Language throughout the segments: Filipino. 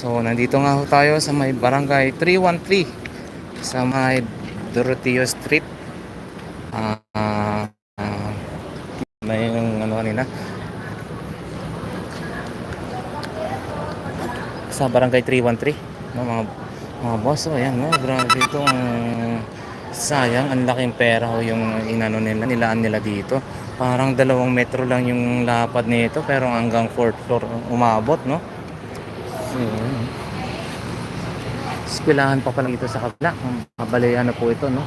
So, nandito nga ho tayo sa may barangay 313 sa may Doroteo Street. Ah, ah, may yung ano kanina. Sa barangay 313. No, mga, mga boss, oh, ayan, no, grabe itong sayang, ang laking pera ho yung inano nila, nilaan nila dito. Parang dalawang metro lang yung lapad nito pero hanggang fourth floor umabot, no? Mm. Eskwelahan pa pala ito sa kabila. Kabali ano po ito, no?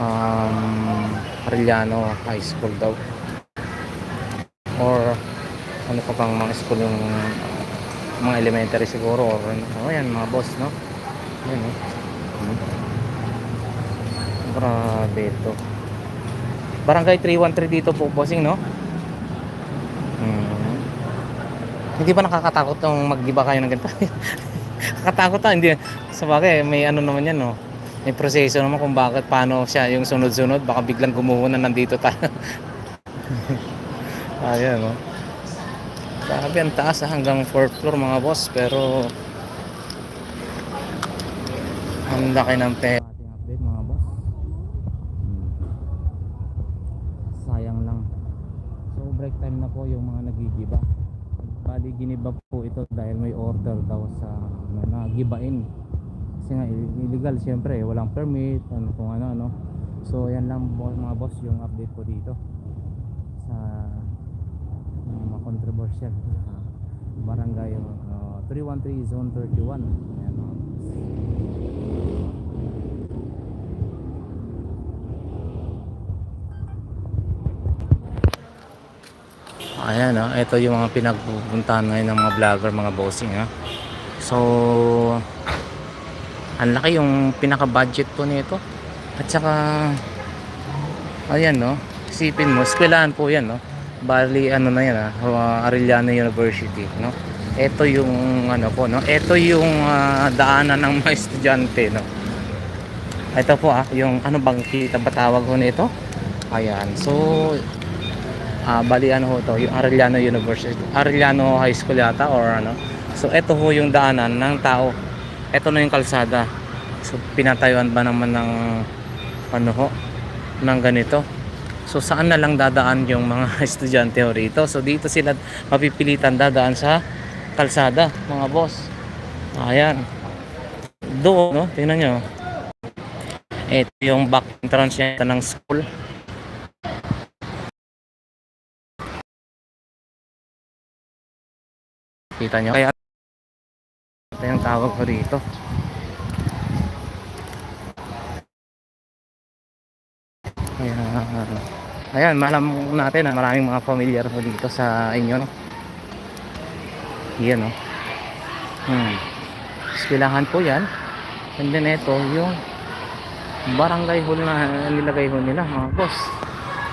Um, Arellano High School daw. Or ano pa bang mga school yung mga elementary siguro or ano. Oh, yan mga boss, no? Yan, no? Grabe ito. Barangay 313 dito po, bossing, no? Hmm. Hindi ba nakakatakot yung magdiba kayo ng ganito? Nakakatakot ah, hindi. Sa bagay, may ano naman yan, no? May proseso naman kung bakit, paano siya yung sunod-sunod. Baka biglang gumuho na nandito tayo. Ayan, no? Grabe, ang taas ah, hanggang 4th floor mga boss. Pero, ang laki ng pera. Boss. Sayang lang. So, break time na po yung mga nagigiba. Bali, giniba po ito dahil may order daw sa ano, na. Kasi nga, illegal siyempre, walang permit, ano kung ano, ano. So, yan lang mga boss yung update ko dito sa mga controversial barangay uh, 313 zone 31 Ayan, mga. Ayan ah, ito yung mga pinagpupuntahan ngayon ng mga vlogger, mga bossing ha. So, ang laki yung pinaka-budget po nito. At saka, ayan no, isipin mo, eskwelahan po yan no. Bali, ano na yan ah, uh, Arellano University no. Ito yung ano po no, ito yung ah, daanan ng mga estudyante no. Ito po ah, yung ano bang kita ba tawag ko nito? Ayan, so ah bali ano ho to, yung Arellano University, Arellano High School yata or ano. So ito ho yung daanan ng tao. Ito na yung kalsada. So pinatayuan ba naman ng ano ho ng ganito. So saan na lang dadaan yung mga estudyante ho rito? So dito sila mapipilitan dadaan sa kalsada, mga boss. Ayan. Doon, no? Tingnan nyo. Ito yung back entrance niya ng school. Kita nyo? Kaya ito yung tawag ko rito. Kaya, ayan, malam natin na maraming mga familiar po dito sa inyo, no? Yan, no? Hmm. Eskwelahan po yan. And then ito, yung barangay hall na nilagay ho nila, mga boss.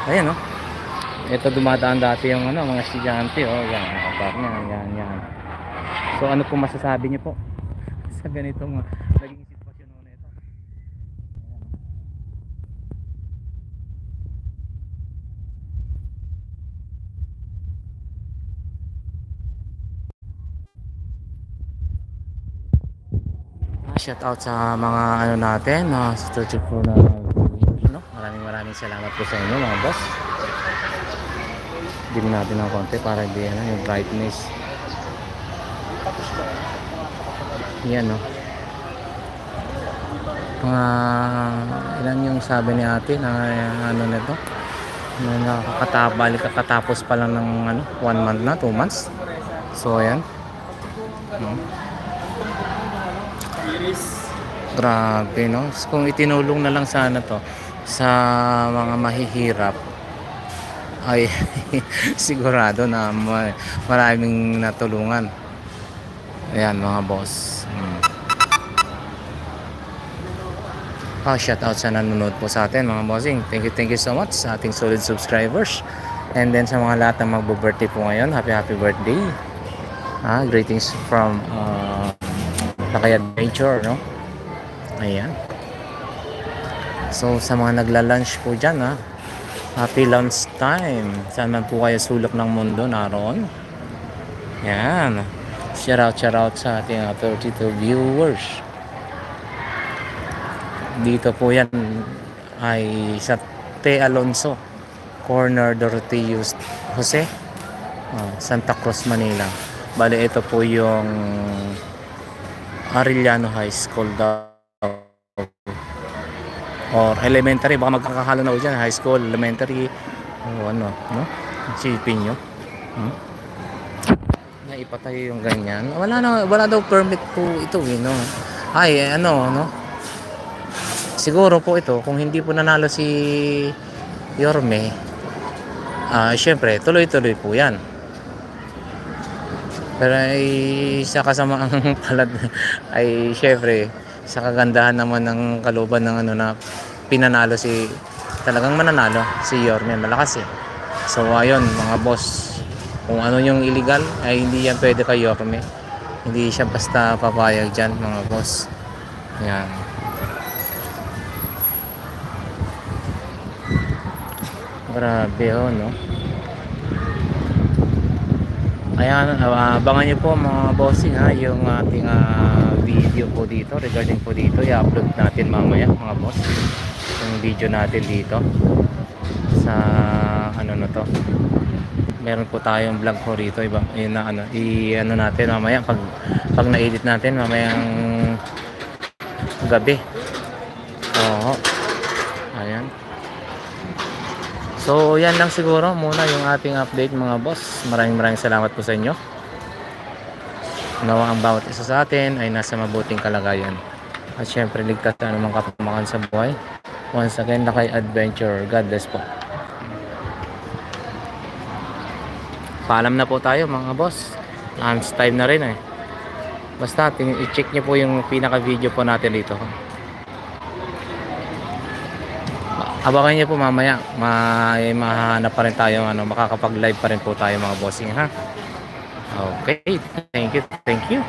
Ayan, no? Ito dumadaan dati yung ano, mga estudyante, oh, yan, mga partner, yan, yan. So ano po masasabi niyo po sa ganitong uh, naging sitwasyon nito? Ayan. Ah, shout out sa mga ano natin, na sa 34 na? Maraming salamat po sa inyo mga boss. Dim natin ng konti para hindi ano, yung brightness. Yan no. Mga ilan yung sabi ni ate na ano nito? Na nakakatabali kakatapos pa lang ng ano, one month na, two months. So ayan. No? Grabe no. Kung itinulong na lang sana to sa mga mahihirap ay sigurado na ma- maraming natulungan. Ayan mga boss. Hmm. Ah, shout out sa nanonood po sa atin mga bossing. Thank you, thank you so much sa ating solid subscribers. And then sa mga lahat na magbo-birthday po ngayon, happy happy birthday. Ah, greetings from uh, Lakay Adventure, no? Ayan. So sa mga nagla-lunch po dyan, ha? Happy lunch time. Saan man po kayo sulok ng mundo naroon. Yan. Shout out, shout out sa ating uh, 32 viewers. Dito po yan ay sa T. Alonso, corner Doroteus Jose, ah, Santa Cruz, Manila. Bale, ito po yung Arellano High School daw. Or elementary, baka magkakahalo na ho dyan. High school, elementary, o ano, no? Isipin nyo. Hmm? Naipatay yung ganyan. Wala na, wala daw permit po ito, eh, no? Ay, eh, ano, no? Siguro po ito, kung hindi po nanalo si Yorme, ah, syempre, tuloy-tuloy po yan. Pero ay sa kasamaang palad ay syempre sa kagandahan naman ng kaluban ng ano na pinanalo si talagang mananalo si Yorme malakas eh. So ayun mga boss kung ano yung illegal ay hindi yan pwede kay Yorme. Hindi siya basta papayag dyan mga boss. Yan. Grabe oh no. Ayan, uh, abangan nyo po mga bossing ha, yung ating ah, video po dito regarding po dito. I-upload natin mamaya mga boss. Yung video natin dito sa ano na to. Meron po tayong vlog po rito iba yun na ano i ano natin mamaya pag pag na-edit natin mamayang gabi. Oo. Ayan. So, yan lang siguro muna yung ating update mga boss. Maraming maraming salamat po sa inyo. Nawa ang bawat isa sa atin ay nasa mabuting kalagayan. At syempre, ligtas na anumang kapamakan sa buhay. Once again, Lakay Adventure. God bless po. Paalam na po tayo mga boss. Lunch time na rin eh. Basta, i-check nyo po yung pinaka-video po natin dito. Abangan niyo po mamaya, may mahanap pa rin tayo, ano, makakapag-live pa rin po tayo mga bossing ha. Okay, thank you, thank you.